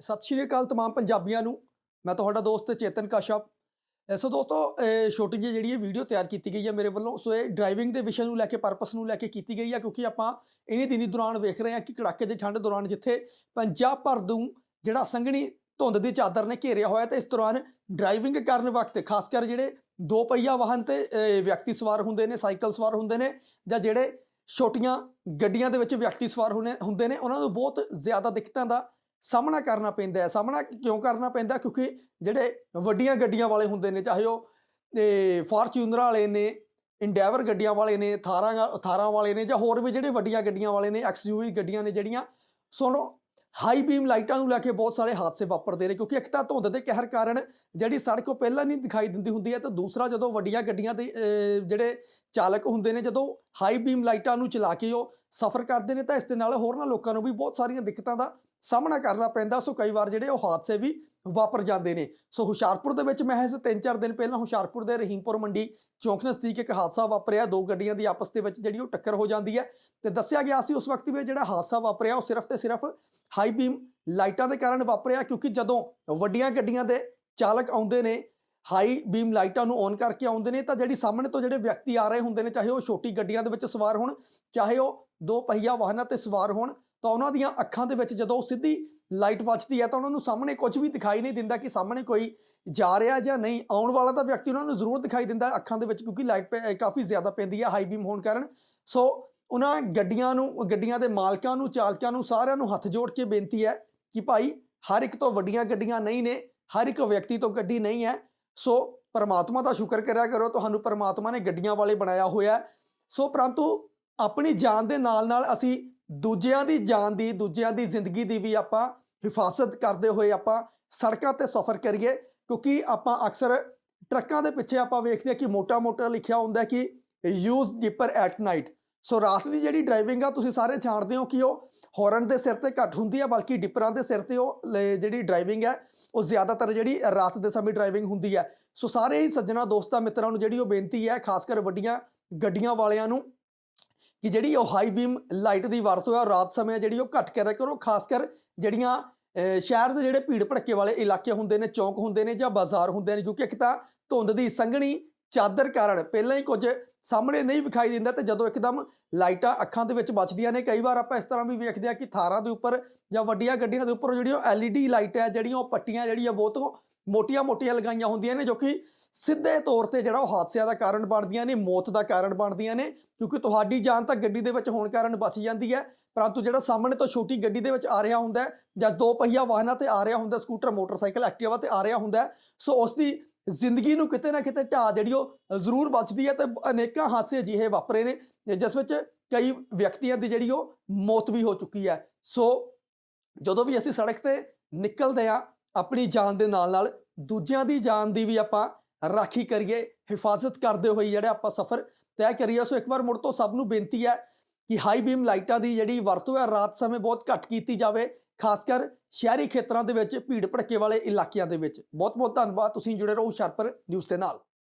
ਸਤਿ ਸ਼੍ਰੀ ਅਕਾਲ तमाम ਪੰਜਾਬੀਆਂ ਨੂੰ ਮੈਂ ਤੁਹਾਡਾ ਦੋਸਤ ਚੇਤਨ ਕਾਸ਼ਪ ਅ ਸੋ ਦੋਸਤੋ ਅ ਛੋਟੀ ਜਿਹੀ ਜਿਹੜੀ ਇਹ ਵੀਡੀਓ ਤਿਆਰ ਕੀਤੀ ਗਈ ਹੈ ਮੇਰੇ ਵੱਲੋਂ ਸੋ ਇਹ ਡਰਾਈਵਿੰਗ ਦੇ ਵਿਸ਼ੇ ਨੂੰ ਲੈ ਕੇ ਪਰਪਸ ਨੂੰ ਲੈ ਕੇ ਕੀਤੀ ਗਈ ਹੈ ਕਿਉਂਕਿ ਆਪਾਂ ਇਨੀ ਦਿਨੀ ਦੌਰਾਨ ਵੇਖ ਰਹੇ ਹਾਂ ਕਿ ਕੜਾਕੇ ਦੀ ਠੰਡ ਦੌਰਾਨ ਜਿੱਥੇ ਪੰਜਾਬ ਭਰ ਨੂੰ ਜਿਹੜਾ ਸੰਘਣੀ ਧੁੰਦ ਦੀ ਚਾਦਰ ਨੇ ਘੇਰਿਆ ਹੋਇਆ ਤੇ ਇਸ ਦੌਰਾਨ ਡਰਾਈਵਿੰਗ ਕਰਨ ਵਕਤ ਖਾਸ ਕਰ ਜਿਹੜੇ ਦੋ ਪਹੀਆ ਵਾਹਨ ਤੇ ਅ, ਵਿਅਕਤੀ ਸਵਾਰ ਹੁੰਦੇ ਨੇ ਸਾਈਕਲ ਸਵਾਰ ਹੁੰਦੇ ਨੇ ਜਾਂ ਜਿਹੜੇ ਛੋਟੀਆਂ ਗੱਡੀਆਂ ਦੇ ਵਿੱਚ ਵਿਅਕਤੀ ਸਵਾਰ ਹੁੰਦੇ ਹੁੰਦੇ ਨੇ ਉਹਨਾਂ ਨੂੰ ਬਹੁਤ ਜ਼ਿਆਦਾ ਦਿੱਕਤਾਂ ਦਾ ਸਾਹਮਣਾ ਕਰਨਾ ਪੈਂਦਾ ਹੈ। ਸਾਹਮਣਾ ਕਿਉਂ ਕਰਨਾ ਪੈਂਦਾ ਕਿਉਂਕਿ ਜਿਹੜੇ ਵੱਡੀਆਂ ਗੱਡੀਆਂ ਵਾਲੇ ਹੁੰਦੇ ਨੇ, ਚਾਹੇ ਉਹ ਫਾਰਚੂਨਰ ਵਾਲੇ ਨੇ, ਇੰਡੈਵਰ ਗੱਡੀਆਂ ਵਾਲੇ ਨੇ, ਥਾਰਾਂ ਥਾਰਾਂ ਵਾਲੇ ਨੇ, ਜਾਂ ਹੋਰ ਵੀ ਜਿਹੜੇ ਵੱਡੀਆਂ ਗੱਡੀਆਂ ਵਾਲੇ ਨੇ ਐਕਸਯੂਵੀ ਗੱਡੀਆਂ ਨੇ ਜਿਹੜੀਆਂ ਸੁਣੋ ਹਾਈ ਬੀਮ ਲਾਈਟਾਂ ਨੂੰ ਲੈ ਕੇ ਬਹੁਤ ਸਾਰੇ ਹਾਦਸੇ ਵਾਪਰਦੇ ਨੇ। ਕਿਉਂਕਿ ਇੱਕ ਤਾਂ ਧੁੰਦ ਦੇ ਕਹਿਰ ਕਾਰਨ ਜਿਹੜੀ ਸੜਕ ਉਹ ਪਹਿਲਾਂ ਨਹੀਂ ਦਿਖਾਈ ਦਿੰਦੀ ਹੁੰਦੀ ਹੈ, ਤੇ ਦੂਸਰਾ ਜਦੋਂ ਵੱਡੀਆਂ ਗੱਡੀਆਂ ਦੇ ਜਿਹੜੇ ਚਾਲਕ ਹੁੰਦੇ ਨੇ, ਜਦੋਂ ਹਾਈ ਬੀਮ ਲਾਈਟਾਂ ਨੂੰ ਚਲਾ ਕੇ ਉਹ ਸਫ਼ਰ ਕਰਦੇ ਨੇ, ਤਾਂ ਇਸ ਦੇ ਨਾਲ ਹੋਰਨਾਂ ਲੋਕਾਂ ਨੂੰ ਵੀ ਬਹੁਤ ਸਾਰੀਆਂ ਦਿੱਕਤਾਂ ਦਾ ਸਾਹਮਣਾ ਕਰਨਾ ਪੈਂਦਾ, ਸੋ ਕਈ ਵਾਰ ਜਿਹੜੇ ਉਹ ਹਾਦਸੇ ਵੀ ਵਾਪਰ ਜਾਂਦੇ ਨੇ। ਸੋ ਹੁਸ਼ਿਆਰਪੁਰ ਦੇ ਵਿੱਚ ਮਹਿਜ਼ 3-4 ਦਿਨ ਪਹਿਲਾਂ ਹੁਸ਼ਿਆਰਪੁਰ ਦੇ ਰਹੀਮਪੁਰ ਮੰਡੀ ਚੌਂਕ ਨਜ਼ਦੀਕ ਇੱਕ ਹਾਦਸਾ ਵਾਪਰਿਆ। ਦੋ ਗੱਡੀਆਂ ਦੀ ਆਪਸ ਦੇ ਵਿੱਚ ਜਿਹੜੀ ਉਹ ਟੱਕਰ ਹੋ ਜਾਂਦੀ ਹੈ ਤੇ ਦੱਸਿਆ ਗਿਆ ਸੀ ਉਸ ਵਕਤ ਵੀ ਜਿਹੜਾ ਹਾਦਸਾ ਵਾਪਰਿਆ, ਉਹ ਸਿਰਫ ਤੇ ਸਿਰਫ ਹਾਈ ਬੀਮ ਲਾਈਟਾਂ ਦੇ ਕਾਰਨ ਵਾਪਰਿਆ ਕਿਉਂਕਿ ਜਦੋਂ ਵੱਡੀਆਂ ਗੱਡੀਆਂ ਦੇ ਚਾਲਕ ਆਉਂਦੇ ਨੇ, ਹਾਈ ਬੀਮ ਲਾਈਟਾਂ ਨੂੰ ਔਨ ਕਰਕੇ ਆਉਂਦੇ ਨੇ ਤਾਂ ਜਿਹੜੀ ਸਾਹਮਣੇ ਤੋਂ ਜਿਹੜੇ ਵਿਅਕਤੀ ਆ ਰਹੇ ਹੁੰਦੇ ਨੇ, ਚਾਹੇ ਉਹ ਛੋਟੀ ਗੱਡੀਆਂ ਦੇ ਵਿੱਚ ਸਵਾਰ ਹੋਣ, ਚਾਹੇ ਉਹ ਦੋ ਪਹੀਆ ਵਾਹਨਾਂ ਤੇ ਸਵਾਰ ਹੋਣ ਤਾਂ ਉਹਨਾਂ ਦੀਆਂ ਅੱਖਾਂ ਦੇ ਵਿੱਚ ਜਦੋਂ ਸਿੱਧੀ ਲਾਈਟ ਵੱਜਦੀ ਹੈ ਤਾਂ ਉਹਨਾਂ ਨੂੰ ਸਾਹਮਣੇ ਕੁਝ ਵੀ ਦਿਖਾਈ ਨਹੀਂ ਦਿੰਦਾ ਕਿ ਸਾਹਮਣੇ ਕੋਈ ਜਾ ਰਿਹਾ ਜਾਂ ਨਹੀਂ। ਆਉਣ ਵਾਲਾ ਤਾਂ ਵਿਅਕਤੀ ਉਹਨਾਂ ਨੂੰ ਜ਼ਰੂਰ ਦਿਖਾਈ ਦਿੰਦਾ ਅੱਖਾਂ ਦੇ ਵਿੱਚ ਕਿਉਂਕਿ ਲਾਈਟ ਕਾਫੀ ਜ਼ਿਆਦਾ ਪੈਂਦੀ ਹੈ ਹਾਈ ਬੀਮ ਹੋਣ ਕਾਰਨ। ਸੋ ਉਹਨਾਂ ਗੱਡੀਆਂ ਨੂੰ, ਗੱਡੀਆਂ ਦੇ ਮਾਲਕਾਂ ਨੂੰ, ਚਾਲਕਾਂ ਨੂੰ, ਸਾਰਿਆਂ ਨੂੰ ਹੱਥ ਜੋੜ ਕੇ ਬੇਨਤੀ ਹੈ ਕਿ ਭਾਈ ਹਰ ਇੱਕ ਤੋਂ ਵੱਡੀਆਂ ਗੱਡੀਆਂ ਨਹੀਂ ਨੇ, ਹਰ ਇੱਕ ਵਿਅਕਤੀ ਤੋਂ ਗੱਡੀ ਨਹੀਂ ਹੈ। ਸੋ ਪਰਮਾਤਮਾ ਦਾ ਸ਼ੁਕਰ ਕਰਿਆ ਕਰੋ, ਤੁਹਾਨੂੰ ਪਰਮਾਤਮਾ ਨੇ ਗੱਡੀਆਂ ਵਾਲੇ ਬਣਾਇਆ ਹੋਇਆ ਸੋ ਪਰੰਤੂ ਆਪਣੀ ਜਾਨ ਦੇ ਨਾਲ ਨਾਲ ਅਸੀਂ ਦੂਜਿਆਂ ਦੀ ਜਾਨ ਦੀ, ਦੂਜਿਆਂ ਦੀ ਜ਼ਿੰਦਗੀ ਦੀ ਵੀ ਆਪਾਂ ਹਿਫਾਜ਼ਤ ਕਰਦੇ ਹੋਏ ਆਪਾਂ ਸੜਕਾਂ ਤੇ ਸਫ਼ਰ ਕਰੀਏ, ਕਿਉਂਕਿ ਆਪਾਂ ਅਕਸਰ ਟਰੱਕਾਂ ਦੇ ਪਿੱਛੇ ਆਪਾਂ ਵੇਖਦੇ ਹਾਂ ਕਿ ਮੋਟਾ-ਮੋਟਾ ਲਿਖਿਆ ਹੁੰਦਾ ਕਿ use dipper at night so ਰਾਤ ਦੀ ਜਿਹੜੀ ਡਰਾਈਵਿੰਗ ਆ, ਤੁਸੀਂ ਸਾਰੇ ਜਾਣਦੇ ਹੋ ਕਿ ਉਹ ਹੌਰਨ ਦੇ ਸਿਰ ਤੇ ਘੱਟ ਹੁੰਦੀ ਹੈ ਬਲਕਿ ਡਿਪਰਾਂ ਦੇ ਸਿਰ ਤੇ ਉਹ ਜਿਹੜੀ ਡਰਾਈਵਿੰਗ ਹੈ ਉਹ ਜ਼ਿਆਦਾਤਰ ਜਿਹੜੀ ਰਾਤ ਦੇ ਸਮੇਂ ਡਰਾਈਵਿੰਗ ਹੁੰਦੀ ਹੈ ਸੋ ਸਾਰੇ ਹੀ ਸੱਜਣਾ ਦੋਸਤਾਂ ਮਿੱਤਰਾਂ ਨੂੰ ਜਿਹੜੀ ਉਹ ਬੇਨਤੀ ਹੈ, ਖਾਸ ਕਰ ਵੱਡੀਆਂ ਗੱਡੀਆਂ ਵਾਲਿਆਂ ਨੂੰ ਕਿ ਜਿਹੜੀ ਉਹ ਹਾਈ ਬੀਮ ਲਾਈਟ ਦੀ ਵਰਤੋਂ ਹੈ ਉਹ ਰਾਤ ਸਮੇਂ ਜਿਹੜੀ ਉਹ ਘੱਟ ਕਰਿਆ ਕਰੋ ਖਾਸ ਕਰ ਜਿਹੜੀਆਂ ਸ਼ਹਿਰ ਦੇ ਜਿਹੜੇ ਭੀੜ ਭੜੱਕੇ ਵਾਲੇ ਇਲਾਕੇ ਹੁੰਦੇ ਨੇ, ਚੌਂਕ ਹੁੰਦੇ ਨੇ ਜਾਂ ਬਾਜ਼ਾਰ ਹੁੰਦੇ ਨੇ, ਕਿਉਂਕਿ ਇੱਕ ਤਾਂ ਧੁੰਦ ਦੀ ਸੰਘਣੀ ਚਾਦਰ ਕਾਰਨ ਪਹਿਲਾਂ ਹੀ ਕੁਝ ਸਾਹਮਣੇ ਨਹੀਂ ਵਿਖਾਈ ਦਿੰਦਾ ਤੇ ਜਦੋਂ ਇੱਕਦਮ ਲਾਈਟਾਂ ਅੱਖਾਂ ਦੇ ਵਿੱਚ ਬਚਦੀਆਂ ਨੇ, ਕਈ ਵਾਰ ਆਪਾਂ ਇਸ ਤਰ੍ਹਾਂ ਵੀ ਵੇਖਦੇ ਆ ਕਿ ਥਾਰਾਂ ਦੇ ਉੱਪਰ ਜਾਂ ਵੱਡੀਆਂ ਗੱਡੀਆਂ ਦੇ ਉੱਪਰ ਜਿਹੜੀਆਂ ਐਲਈਡੀ ਲਾਈਟ ਹੈ ਜਿਹੜੀਆਂ ਉਹ ਪੱਟੀਆਂ ਜਿਹੜੀਆਂ ਬਹੁਤ ਮੋਟੀਆਂ-ਮੋਟੀਆਂ ਲਗਾਈਆਂ ਹੁੰਦੀਆਂ ਨੇ ਜੋ ਕਿ ਸਿੱਧੇ ਤੌਰ ਤੇ ਜਿਹੜਾ ਉਹ ਹਾਦਸਿਆਂ ਦਾ ਕਾਰਨ ਬਣਦੀਆਂ ਨੇ, ਮੌਤ ਦਾ ਕਾਰਨ ਬਣਦੀਆਂ ਨੇ, ਕਿਉਂਕਿ ਤੁਹਾਡੀ ਜਾਨ ਤਾਂ ਗੱਡੀ ਦੇ ਵਿੱਚ ਹੋਣ ਕਾਰਨ ਬਚ ਜਾਂਦੀ ਹੈ, ਪਰੰਤੂ ਜਿਹੜਾ ਸਾਹਮਣੇ ਤੋਂ ਛੋਟੀ ਗੱਡੀ ਦੇ ਵਿੱਚ ਆ ਰਿਹਾ ਹੁੰਦਾ ਜਾਂ ਦੋ ਪਹੀਆ ਵਾਹਨਾਂ ਤੇ ਆ ਰਿਹਾ ਹੁੰਦਾ, ਸਕੂਟਰ, ਮੋਟਰਸਾਈਕਲ ਐਕਟਿਵਾ ਤੇ ਆ ਰਿਹਾ ਹੁੰਦਾ ਸੋ ਉਸ ਦੀ ਜ਼ਿੰਦਗੀ ਨੂੰ ਕਿਤੇ ਨਾ ਕਿਤੇ ਢਾਹ ਜਿਹੜੀ ਉਹ ਜ਼ਰੂਰ ਬਚਦੀ ਹੈ ਤੇ ਅਨੇਕਾਂ ਹਾਦਸੇ ਅਜਿਹੇ ਵਾਪਰੇ ਨੇ, ਜਿਸ ਵਿੱਚ ਕਈ ਵਿਅਕਤੀਆਂ ਦੀ ਜਿਹੜੀ ਉਹ ਮੌਤ ਵੀ ਹੋ ਚੁੱਕੀ ਹੈ। ਸੋ ਜਦੋਂ ਵੀ ਅਸੀਂ ਸੜਕ ਤੇ ਨਿਕਲਦੇ ਆ ਆਪਣੀ ਜਾਨ ਦੇ ਨਾਲ ਨਾਲ ਦੂਜਿਆਂ ਦੀ ਜਾਨ ਦੀ ਵੀ ਆਪਾਂ ਰਾਖੀ ਕਰੀਏ, ਹਿਫਾਜ਼ਤ ਕਰਦੇ ਹੋਏ ਜਿਹੜਾ ਆਪਾਂ ਸਫ਼ਰ ਤੈਅ ਕਰੀਏ। ਸੋ ਇੱਕ ਵਾਰ ਮੁੜ ਤੋਂ ਸਭ ਨੂੰ ਬੇਨਤੀ ਹੈ ਕਿ ਹਾਈ ਬੀਮ ਲਾਈਟਾਂ ਦੀ ਜਿਹੜੀ ਵਰਤੋਂ ਹੈ, ਰਾਤ ਸਮੇਂ ਬਹੁਤ ਘੱਟ ਕੀਤੀ ਜਾਵੇ, ਖਾਸ ਕਰ ਸ਼ਹਿਰੀ ਖੇਤਰਾਂ ਦੇ ਵਿੱਚ ਭੀੜ ਭੜੱਕੇ ਵਾਲੇ ਇਲਾਕਿਆਂ ਦੇ ਵਿੱਚ। ਬਹੁਤ ਬਹੁਤ ਧੰਨਵਾਦ। ਤੁਸੀਂ ਜੁੜੇ ਰਹੋ ਹੁਸ਼ਿਆਰਪੁਰ ਨਿਊਜ਼ ਦੇ ਨਾਲ।